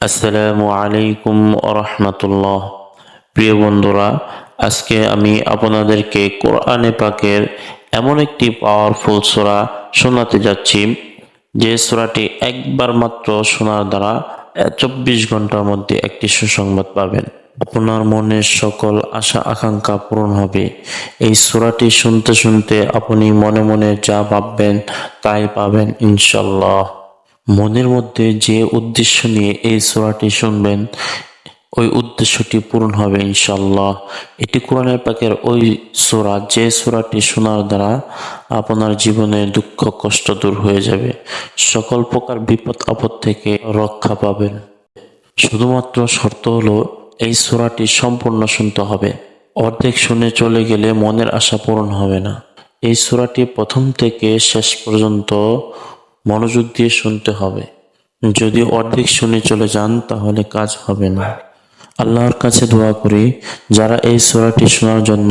আসসালামু আলাইকুম রহমতুল্লাহ প্রিয় বন্ধুরা, আজকে আমি আপনাদেরকে কোরআনে পাকের এমন একটি পাওয়ারফুল সূরা শোনাতে যাচ্ছি, যে সূরাটি একবার মাত্র শোনার দ্বারা চব্বিশ ঘণ্টার মধ্যে একটি সুসংবাদ পাবেন। আপনার মনের সকল আশা, আকাঙ্ক্ষা পূরণ হবে। এই সূরাটি শুনতে শুনতে আপনি মনে মনে যা ভাববেন তাই পাবেন ইনশাল্লাহ মনের মধ্যে যে উদ্দেশ্য নিয়ে এই সোরাটি শুনবেন, ওই উদ্দেশ্যটি পূরণ হবে ইনশাল্লাহ এটি কোরআনের পাকের ওই সোরা, যে সোরাটি শোনার দ্বারা আপনার জীবনে দুঃখ, কষ্ট দূর হয়ে যাবে। সকল প্রকার বিপদ, আপদ থেকে রক্ষা পাবেন। শুধুমাত্র শর্ত হলো, এই সোরাটি সম্পূর্ণ শুনতে হবে। অর্ধেক শুনে চলে গেলে মনের আশা পূরণ হবে না। এই সোরাটি প্রথম থেকে শেষ পর্যন্ত মনোযোগ দিয়ে শুনতে হবে। যদি অর্ধেক শুনে চলে যান, তাহলে কাজ হবে না। আল্লাহর কাছে দোয়া করি, যারা এই সোরাটি শোনার জন্য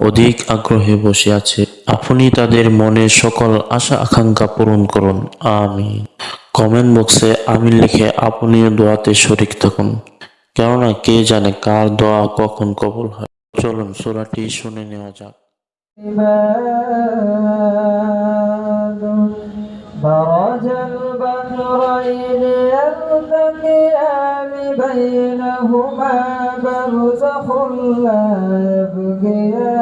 অধিক আগ্রহে বসে আছে, আপনি তাদের মনে সকল আশা আকাঙ্ক্ষা পূরণ করুন। আমি কমেন্ট বক্সে আমি লিখে আপনিও দোয়াতে শরিক থাকুন। কেননা কে জানে কার দোয়া কখন কবল হয়। চলুন সোরাটি শুনে নেওয়া যাক। مرج البحرين يلتقيان بينهما برزخ لا يبغيان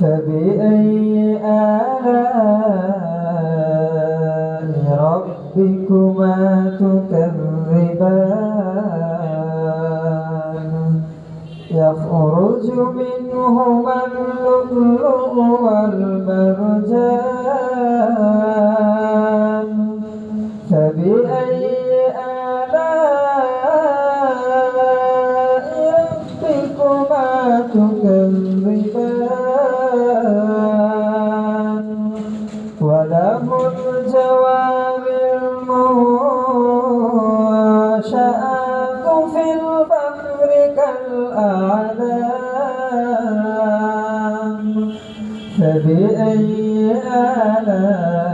فبأي آلاء ربكما تكذبان؟ يخرج منهما اللؤلؤ والمرجان فبأي آلاء ربكما تكذبان؟ وله الجواب المنشآت فبأي آلاء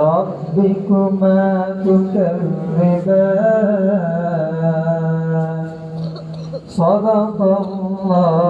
ربكما تكذبان. صدق الله